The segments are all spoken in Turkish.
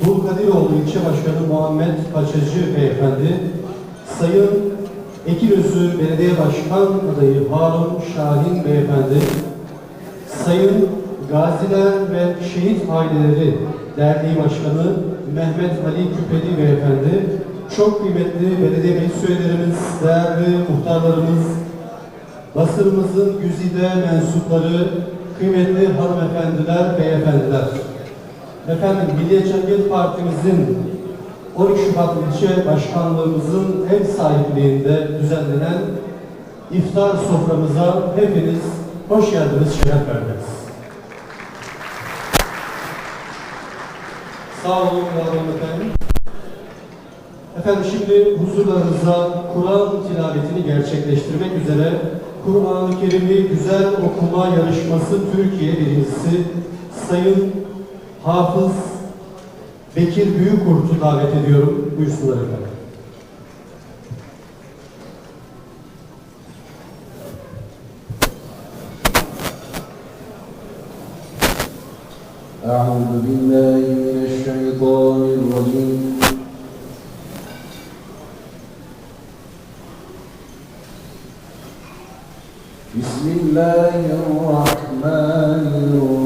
Kadiroğlu İlçe Başkanı Muhammed Paçacı Beyefendi, Sayın Ekinözü Belediye Başkan Adayı Harun Şahin Beyefendi, Sayın Gaziler ve Şehit Aileleri Derneği Başkanı Mehmet Ali Küpeli Beyefendi, çok kıymetli belediye meclis üyelerimiz, değerli muhtarlarımız, basınımızın güzide mensupları, kıymetli hanımefendiler, beyefendiler. Efendim Milliyetçi Hareket Partimizin 12 Şubat ilçe başkanlığımızın ev sahipliğinde düzenlenen iftar soframıza hepiniz hoş geldiniz, şeref verdiniz. Sağ olun, var olun efendim. Efendim şimdi huzurlarınıza Kur'an tilavetini gerçekleştirmek üzere Kur'an-ı Kerim'i güzel okuma yarışması Türkiye birincisi Sayın Hafız Bekir Büyükurt'u davet ediyorum. Buyursunlar efendim. أعوذ بالله من الشيطان الرجيم بسم الله الرحمن الرحيم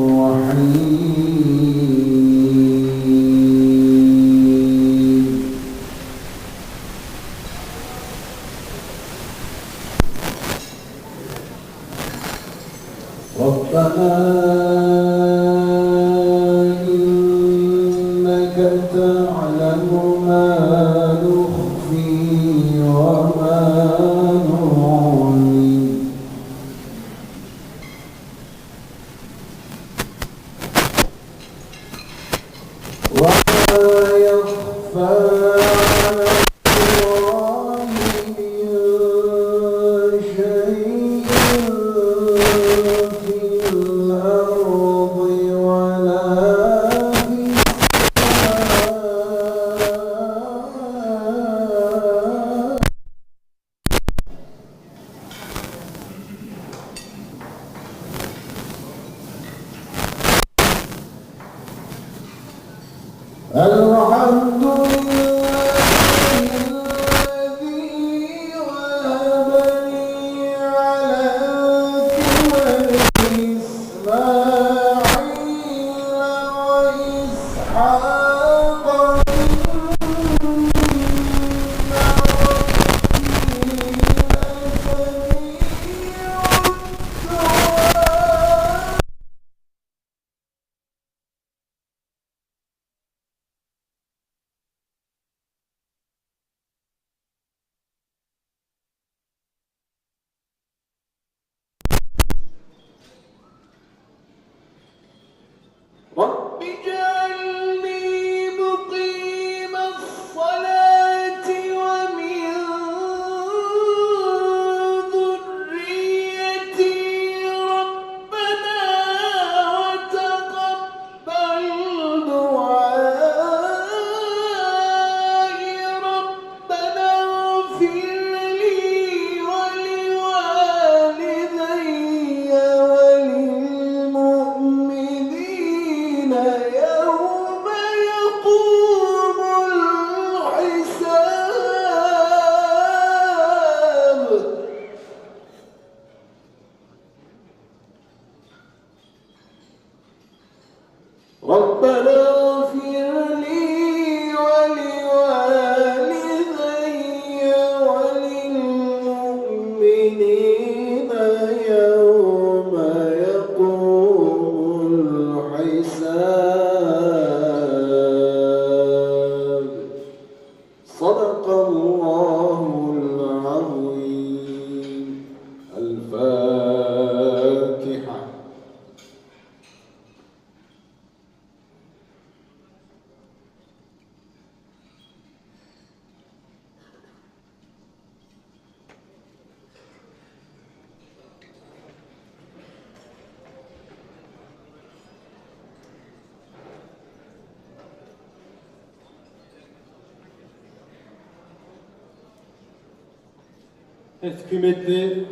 Evet kıymetli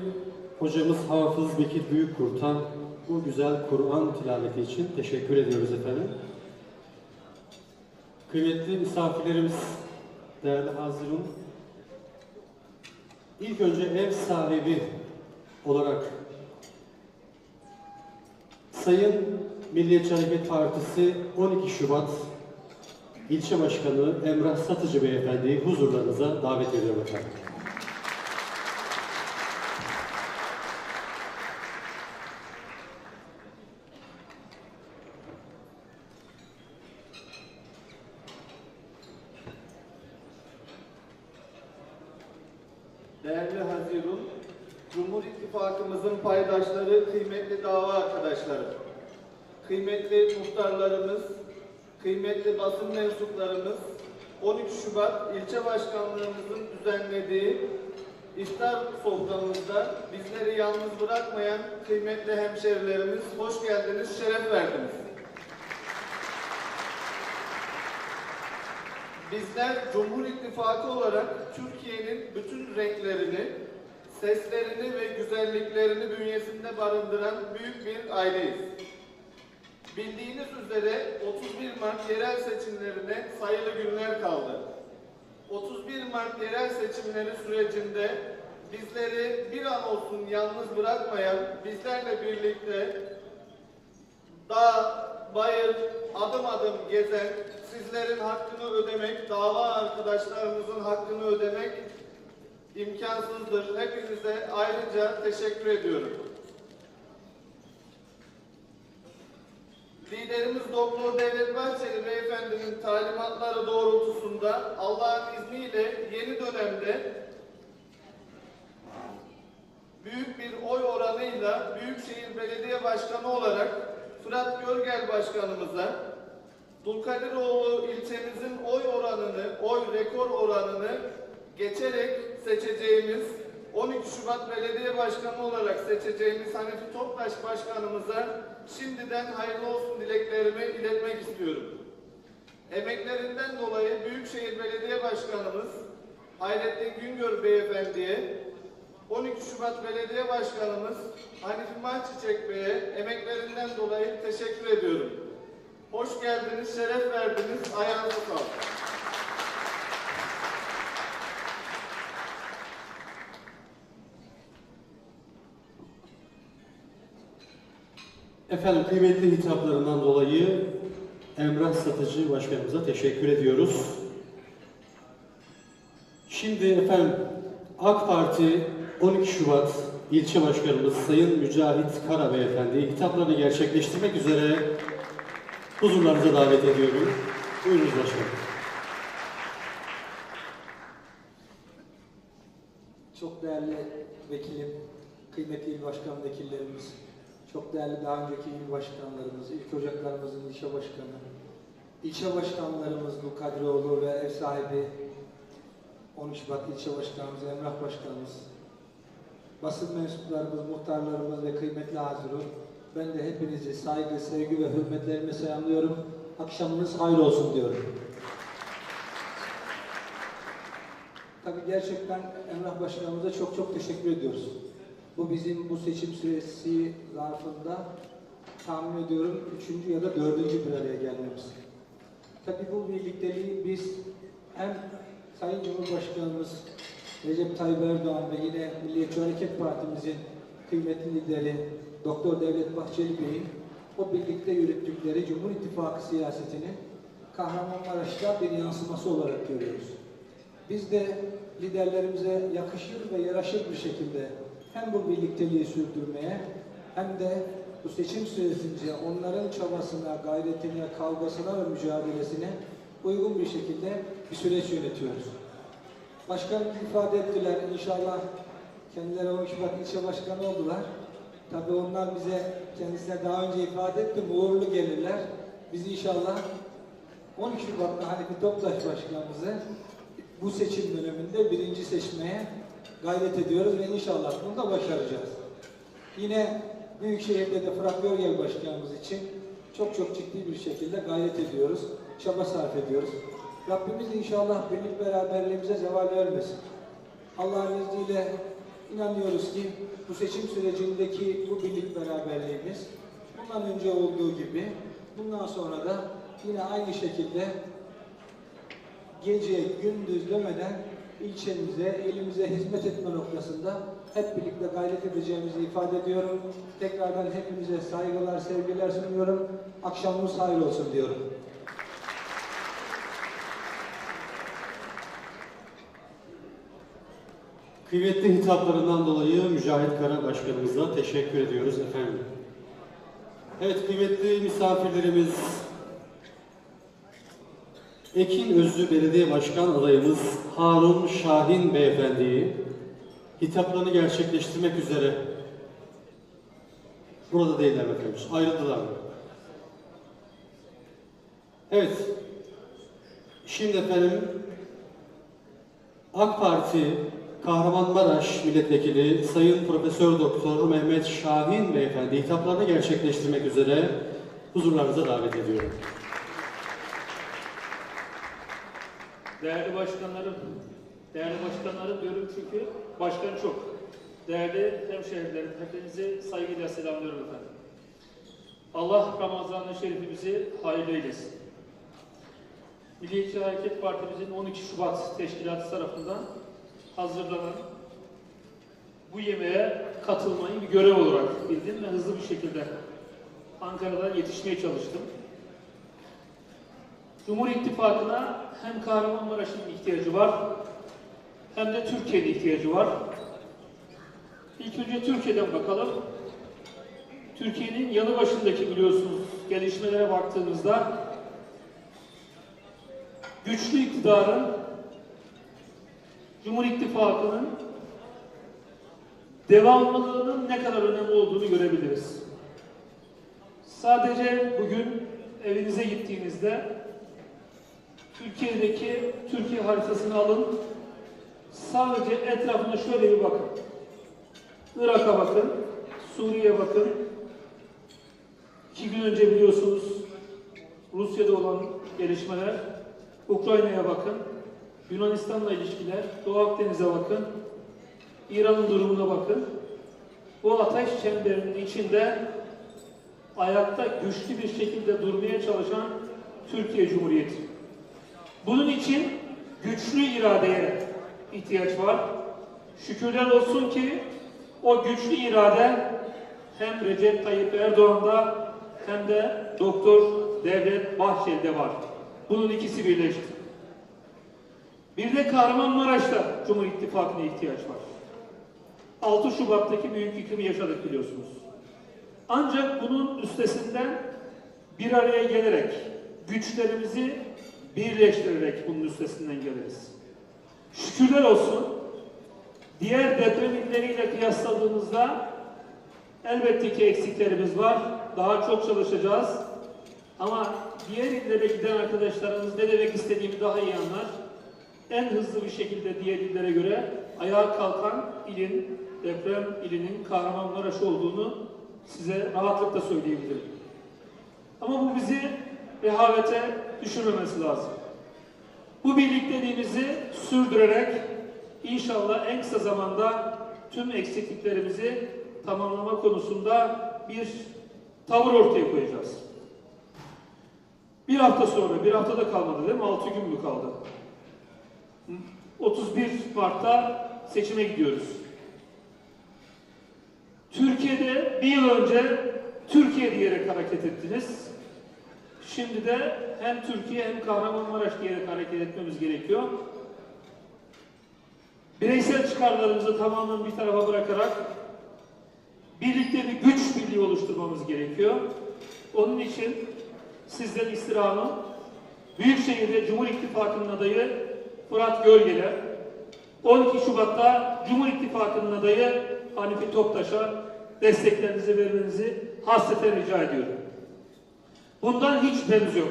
hocamız Hafız Bekir Büyükkurt'a bu güzel Kur'an tilaveti için teşekkür ediyoruz efendim. kıymetli misafirlerimiz, değerli hazirun, ilk önce ev sahibi olarak Sayın Milliyetçi Hareket Partisi 12 Şubat İlçe Başkanı Emrah Satıcı Beyefendi'yi huzurlarınıza davet ediyorum efendim. Değerli Hazirun, Cumhur İttifakımızın paydaşları, kıymetli dava arkadaşları, kıymetli muhtarlarımız, kıymetli basın mensuplarımız, 13 Şubat ilçe başkanlığımızın düzenlediği iftar soframızda bizleri yalnız bırakmayan kıymetli hemşerilerimiz, hoş geldiniz, şeref verdiniz. Bizler Cumhur İttifakı olarak Türkiye'nin bütün renklerini, seslerini ve güzelliklerini bünyesinde barındıran büyük bir aileyiz. Bildiğiniz üzere 31 Mart yerel seçimlerine sayılı günler kaldı. 31 Mart yerel seçimleri sürecinde bizleri bir an olsun yalnız bırakmayan, bizlerle birlikte dağ, bayır, adım adım gezen, sizlerin hakkını ödemek, dava arkadaşlarımızın hakkını ödemek imkansızdır. Hepinize ayrıca teşekkür ediyorum. Liderimiz Doktor Devlet Bahçeli Beyefendinin talimatları doğrultusunda Allah'ın izniyle yeni dönemde büyük bir oy oranıyla Büyükşehir Belediye Başkanı olarak Fırat Görgel Başkanımıza Dulkadiroğlu ilçemizin oy oranını, oy rekor oranını geçerek seçeceğimiz 12 Şubat Belediye Başkanı olarak seçeceğimiz Hanefi Toptaş Başkanımıza şimdiden hayırlı olsun dileklerimi iletmek istiyorum. Emeklerinden dolayı Büyükşehir Belediye Başkanımız Hayrettin Güngör Beyefendi'ye 12 Şubat Belediye Başkanımız Hanifi Mahçiçek Bey'e emeklerinden dolayı teşekkür ediyorum. Hoş geldiniz, şeref verdiniz, ayağınıza sağlık. Efendim kıymetli hitaplarından dolayı Emrah Satıcı Başkanımıza teşekkür ediyoruz. Şimdi efendim AK Parti 12 Şubat İlçe Başkanımız Sayın Mücahit Kara Beyefendi hitaplarını gerçekleştirmek üzere huzurlarınıza davet ediyorum. Buyurunuz başkanım. Çok değerli vekilim, kıymetli il başkan vekillerimiz, çok değerli daha önceki il başkanlarımız, ilk ocaklarımızın ilçe başkanı, ilçe başkanlarımız bu Kadrioğlu ve ev sahibi 13 Şubat ilçe başkanımız Emrah Başkanımız, basın mensuplarımız, muhtarlarımız ve kıymetli hazırun, ben de hepinizi saygı, sevgi ve hürmetlerime selamlıyorum. Akşamınız hayır olsun diyorum. Tabii gerçekten Emrah Başkanımıza çok çok teşekkür ediyoruz. Bu bizim bu seçim süresi zarfında tahmin ediyorum üçüncü ya da dördüncü bir araya gelmemiz. Tabii bu birlikteliği biz hem Sayın Cumhurbaşkanımız Recep Tayyip Erdoğan ve yine Milliyetçi Hareket Partimizin kıymetli lideri Doktor Devlet Bahçeli Bey'in o birlikte yürüttükleri Cumhur İttifakı siyasetinin Kahramanmaraş'ta bir yansıması olarak görüyoruz. Biz de liderlerimize yakışır ve yaraşır bir şekilde hem bu birlikteliği sürdürmeye hem de bu seçim süresince onların çabasına, gayretine, kavgasına ve mücadelesine uygun bir şekilde bir süreç yönetiyoruz. Başkanım ifade ettiler inşallah kendileri 10 Şubat ilçe başkanı oldular. Tabii onlar bize kendisine daha önce ifade ettim uğurlu gelirler. Biz inşallah 12 Şubat'ta Hanifi Toptaş Başkanımızı bu seçim döneminde birinci seçmeye gayret ediyoruz ve inşallah bunu da başaracağız. Yine Büyükşehir'de de Fırat Görgel Başkanımız için çok çok ciddi bir şekilde gayret ediyoruz, çaba sarf ediyoruz. Rabbimiz inşallah birlik beraberliğimize zeval vermesin. Allah'ın izniyle inanıyoruz ki bu seçim sürecindeki bu birlik beraberliğimiz bundan önce olduğu gibi bundan sonra da yine aynı şekilde gece gündüz demeden ilçemize, elimize hizmet etme noktasında hep birlikte gayret edeceğimizi ifade ediyorum. Tekrardan hepinize saygılar, sevgiler sunuyorum. Akşamınız hayırlı olsun diyorum. Kıymetli hitaplarından dolayı Mücahit Kara Başkanımıza teşekkür ediyoruz efendim. Evet kıymetli misafirlerimiz, Ekin Özlü Belediye Başkan adayımız Harun Şahin Beyefendi'yi hitaplarını gerçekleştirmek üzere burada değiller efendim, ayrıldılar? Evet, şimdi efendim AK Parti Kahramanmaraş Milletvekili Sayın Profesör Doktor Mehmet Şahin Beyefendi hitaplarını gerçekleştirmek üzere huzurlarınıza davet ediyorum. Değerli başkanlarım, değerli başkanlarım diyorum çünkü başkan çok. Değerli hemşehrilerim, hepinizi saygıyla selamlıyorum efendim. Allah Ramazan-ı Şerifimizi hayırlı eylesin. Milliyetçi Hareket Partimizin 12 Şubat Teşkilatı tarafından hazırlanan bu yemeğe katılmayı bir görev olarak bildim ve hızlı bir şekilde Ankara'da yetişmeye çalıştım. Cumhur İttifakı'na hem Kahramanmaraş'ın ihtiyacı var hem de Türkiye'nin ihtiyacı var. İlk önce Türkiye'den bakalım. Türkiye'nin yanı başındaki biliyorsunuz gelişmelere baktığımızda güçlü iktidarın Cumhur İttifakı'nın devamlılığının ne kadar önemli olduğunu görebiliriz. Sadece bugün evinize gittiğinizde Türkiye'deki Türkiye haritasını alın. Sadece etrafına şöyle bir bakın. Irak'a bakın, Suriye'ye bakın. İki gün önce biliyorsunuz Rusya'da olan gelişmeler. Ukrayna'ya bakın. Yunanistan'la ilişkiler. Doğu Akdeniz'e bakın. İran'ın durumuna bakın. Bu ateş çemberinin içinde ayakta güçlü bir şekilde durmaya çalışan Türkiye Cumhuriyeti. Bunun için güçlü iradeye ihtiyaç var. Şükürler olsun ki o güçlü irade hem Recep Tayyip Erdoğan'da hem de Doktor Devlet Bahçeli'de var. Bunun ikisi birleşti. Bir de Kahramanmaraş'ta Cumhur İttifakı'na ihtiyaç var. 6 Şubat'taki büyük yıkımı yaşadık biliyorsunuz. Ancak bunun üstesinden bir araya gelerek güçlerimizi birleştirerek bunun üstesinden geliriz. Şükürler olsun diğer deprem illeriyle kıyasladığımızda elbette ki eksiklerimiz var. Daha çok çalışacağız. Ama diğer illere giden arkadaşlarımız ne demek istediğimi daha iyi anlar. En hızlı bir şekilde diğer illere göre ayağa kalkan ilin, deprem ilinin Kahramanmaraş olduğunu size rahatlıkla söyleyebilirim. Ama bu bizi rehavete düşürmemesi lazım. Bu birlikteliğimizi sürdürerek inşallah en kısa zamanda tüm eksikliklerimizi tamamlama konusunda bir tavır ortaya koyacağız. Bir hafta sonra, bir hafta da kalmadı değil mi? Altı gün mü kaldı? 31 Mart'ta seçime gidiyoruz. Türkiye'de bir yıl önce Türkiye diyerek hareket ettiniz. Şimdi de hem Türkiye hem Kahramanmaraş diyerek hareket etmemiz gerekiyor. Bireysel çıkarlarımızı tamamen bir tarafa bırakarak birlikte bir güç birliği oluşturmamız gerekiyor. Onun için sizden istirhamım Büyükşehir'de Cumhur İttifakı'nın adayı Fırat Gölgeler, 12 Şubat'ta Cumhur İttifakı'nın adayı Hanifi Toptaş'a desteklerinizi vermenizi hasreten rica ediyorum. Bundan hiç şüphemiz yok.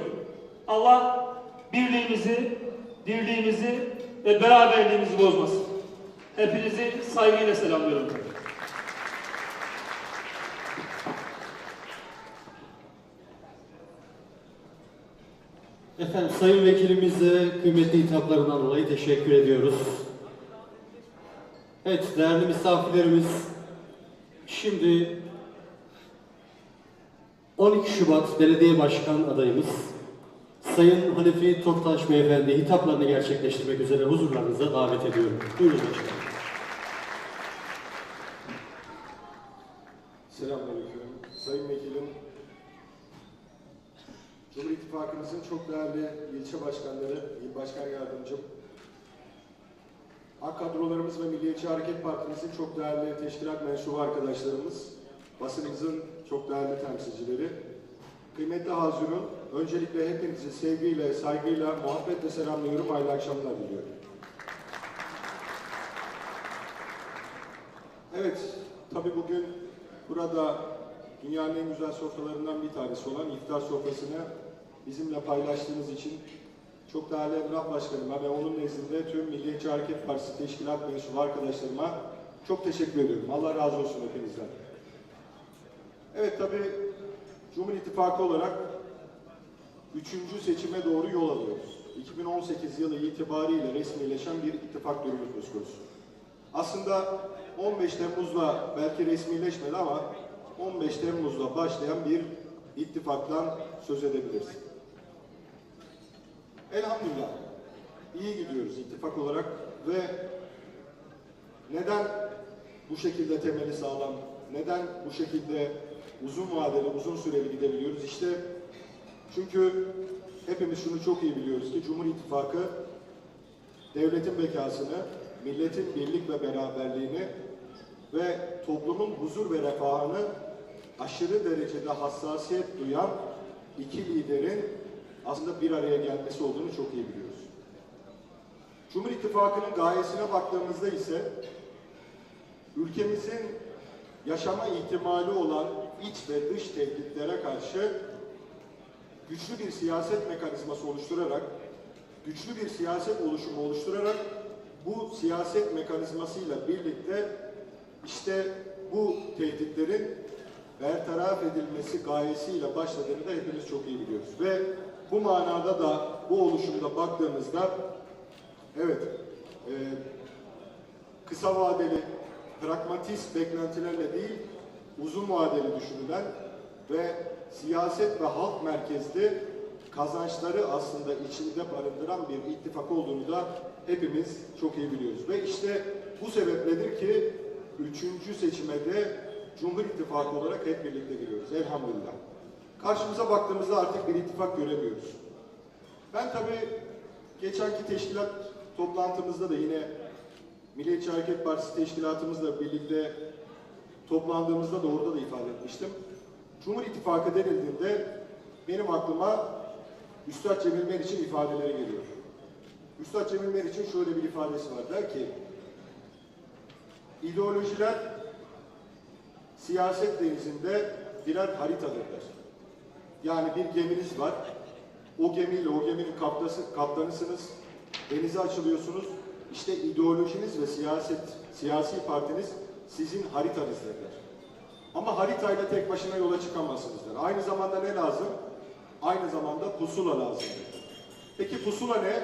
Allah birliğimizi, dirliğimizi ve beraberliğimizi bozmasın. Hepinizi saygıyla selamlıyorum. Efendim Sayın Vekilimize kıymetli hitaplarından dolayı teşekkür ediyoruz. Evet değerli misafirlerimiz şimdi 12 Şubat Belediye Başkan adayımız Sayın Hanefi Toptaş Beyefendi hitaplarını gerçekleştirmek üzere huzurlarınıza davet ediyorum. Buyurun başkanım. Selamünaleyküm. Sayın Vekilim, Cumhur İttifakımızın çok değerli ilçe başkanları, il başkan yardımcım, AK kadrolarımız ve Milliyetçi Hareket Partimizin çok değerli teşkilat mensubu arkadaşlarımız, basınımızın çok değerli temsilcileri, kıymetli Hazirun, öncelikle hepinizi sevgiyle, saygıyla, muhabbetle selamlıyorum, hayırlı akşamlar diliyorum. Evet, tabii bugün burada dünyanın en güzel sofralarından bir tanesi olan iftar sofrasını bizimle paylaştığınız için çok değerli Emrah Başkanıma ve onun nezdinde tüm Milliyetçi Hareket Partisi teşkilat mensubu arkadaşlarıma çok teşekkür ediyorum. Allah razı olsun hepinizden. Evet tabii Cumhur İttifakı olarak üçüncü seçime doğru yol alıyoruz. 2018 yılı itibariyle resmileşen bir ittifak durumu söz konusu. Aslında 15 Temmuz'la belki resmileşmedi ama 15 Temmuz'la başlayan bir ittifaktan söz edebiliriz. Elhamdülillah iyi gidiyoruz ittifak olarak ve neden bu şekilde temeli sağlam, neden bu şekilde uzun vadeli, uzun süreli gidebiliyoruz? İşte çünkü hepimiz şunu çok iyi biliyoruz ki Cumhur İttifakı devletin bekasını, milletin birlik ve beraberliğini ve toplumun huzur ve refahını aşırı derecede hassasiyet duyan iki liderin aslında bir araya gelmesi olduğunu çok iyi biliyoruz. Cumhur İttifakı'nın gayesine baktığımızda ise ülkemizin yaşama ihtimali olan iç ve dış tehditlere karşı güçlü bir siyaset mekanizması oluşturarak, güçlü bir siyaset oluşumu oluşturarak bu siyaset mekanizmasıyla birlikte işte bu tehditlerin bertaraf edilmesi gayesiyle başladığını da hepimiz çok iyi biliyoruz. Ve bu manada da bu oluşumda baktığımızda evet e, kısa vadeli pragmatist beklentilerle değil uzun vadeli düşünülen ve siyaset ve halk merkezli kazançları aslında içinde barındıran bir ittifak olduğunu da hepimiz çok iyi biliyoruz. Ve işte bu sebepledir ki üçüncü seçimede Cumhur İttifakı olarak hep birlikte giriyoruz. Elhamdülillah. Karşımıza baktığımızda artık bir ittifak göremiyoruz. Ben tabii geçenki teşkilat toplantımızda da yine Milliyetçi Hareket Partisi teşkilatımızla birlikte toplandığımızda da orada da ifade etmiştim. Cumhur İttifakı denildiğinde benim aklıma Üstad Cemil Meriç'in ifadeleri geliyor. Üstad Cemil Meriç'in şöyle bir ifadesi var. Der ki, ideolojiler siyaset denizinde birer haritadırlar. Yani bir geminiz var. O gemiyle o geminin kaptası, kaptanısınız. Denize açılıyorsunuz. İşte ideolojiniz ve siyaset, siyasi partiniz sizin haritanızdır. Ama haritayla tek başına yola çıkamazsınızdır. Aynı zamanda ne lazım? Aynı zamanda pusula lazım. Peki pusula ne?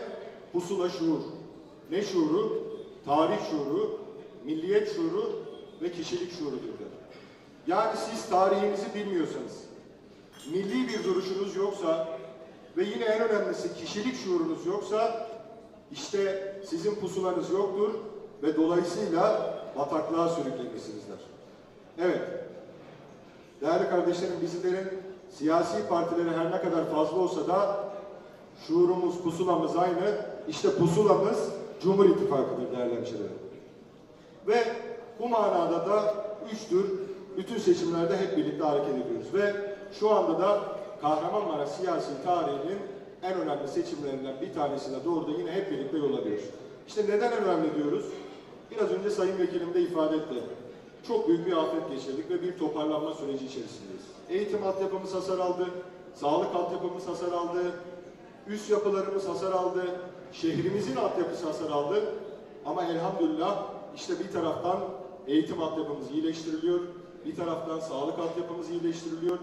Pusula şuur. Ne şuuru? Tarih şuuru, milliyet şuuru ve kişilik şuurudur. der. Yani siz tarihinizi bilmiyorsanız, milli bir duruşunuz yoksa ve yine en önemlisi kişilik şuurunuz yoksa işte sizin pusulanız yoktur ve dolayısıyla bataklığa sürüklenirsinizler. Evet, değerli kardeşlerim bizlerin siyasi partileri her ne kadar fazla olsa da şuurumuz, pusulamız aynı. İşte pusulamız Cumhur İttifakı'dır değerli hemşehrilerim. Ve bu manada da üçtür. Bütün seçimlerde hep birlikte hareket ediyoruz. Ve şu anda da Kahramanmaraş siyasi tarihinin en önemli seçimlerinden bir tanesine doğru da yine hep birlikte yol alıyoruz. İşte neden önemli diyoruz? Biraz önce Sayın Vekilim de ifade etti. Çok büyük bir afet geçirdik ve bir toparlanma süreci içerisindeyiz. Eğitim altyapımız hasar aldı, sağlık altyapımız hasar aldı, üst yapılarımız hasar aldı, şehrimizin altyapısı hasar aldı. Ama elhamdülillah işte bir taraftan eğitim altyapımız iyileştiriliyor, bir taraftan sağlık altyapımız iyileştiriliyor,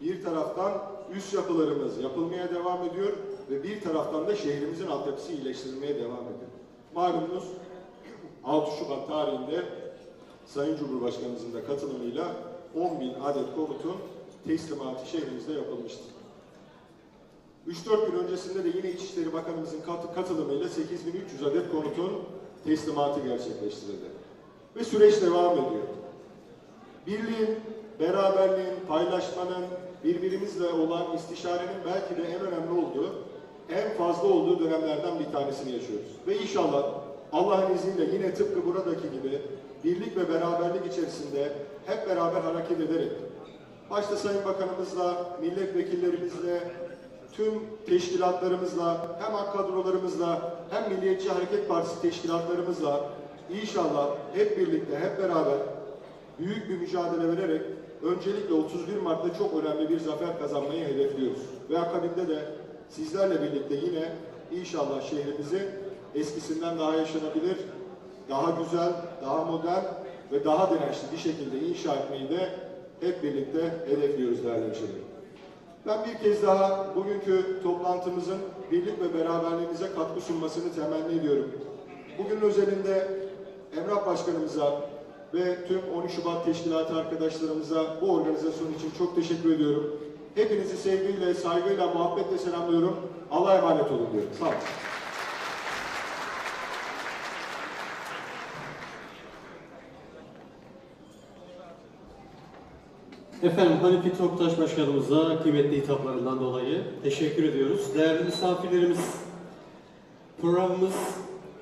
bir taraftan üst yapılarımız yapılmaya devam ediyor ve bir taraftan da şehrimizin altyapısı iyileştirilmeye devam ediyor. Malumunuz 6 Şubat tarihinde Sayın Cumhurbaşkanımızın da katılımıyla 10 bin adet komutun teslimatı şehrimizde yapılmıştır. 3-4 gün öncesinde de yine İçişleri Bakanımızın kat- katılımıyla 8300 adet konutun teslimatı gerçekleştirildi. Ve süreç devam ediyor. Birliğin, beraberliğin, paylaşmanın, birbirimizle olan istişarenin belki de en önemli olduğu, en fazla olduğu dönemlerden bir tanesini yaşıyoruz. Ve inşallah Allah'ın izniyle yine tıpkı buradaki gibi birlik ve beraberlik içerisinde hep beraber hareket ederek, başta Sayın Bakanımızla, milletvekillerimizle, tüm teşkilatlarımızla, hem AK kadrolarımızla, hem Milliyetçi Hareket Partisi teşkilatlarımızla inşallah hep birlikte, hep beraber büyük bir mücadele vererek öncelikle 31 Mart'ta çok önemli bir zafer kazanmayı hedefliyoruz. Ve akabinde de sizlerle birlikte yine inşallah şehrimizi eskisinden daha yaşanabilir, daha güzel, daha modern ve daha dirençli bir şekilde inşa etmeyi de hep birlikte hedefliyoruz değerli hemşehrilerim. Ben bir kez daha bugünkü toplantımızın birlik ve beraberliğimize katkı sunmasını temenni ediyorum. Bugün özelinde Emrah Başkanımıza ve tüm 13 Şubat Teşkilatı arkadaşlarımıza bu organizasyon için çok teşekkür ediyorum. Hepinizi sevgiyle, saygıyla, muhabbetle selamlıyorum. Allah'a emanet olun diyorum. Sağ olun. Efendim Hanifi Toktaş Başkanımıza kıymetli hitaplarından dolayı teşekkür ediyoruz. Değerli misafirlerimiz, programımız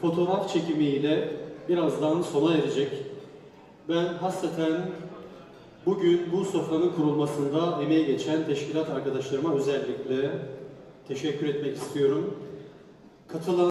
fotoğraf çekimiyle birazdan sona erecek. Ben hasreten bugün bu sofranın kurulmasında emeği geçen teşkilat arkadaşlarıma özellikle teşekkür etmek istiyorum. Katılan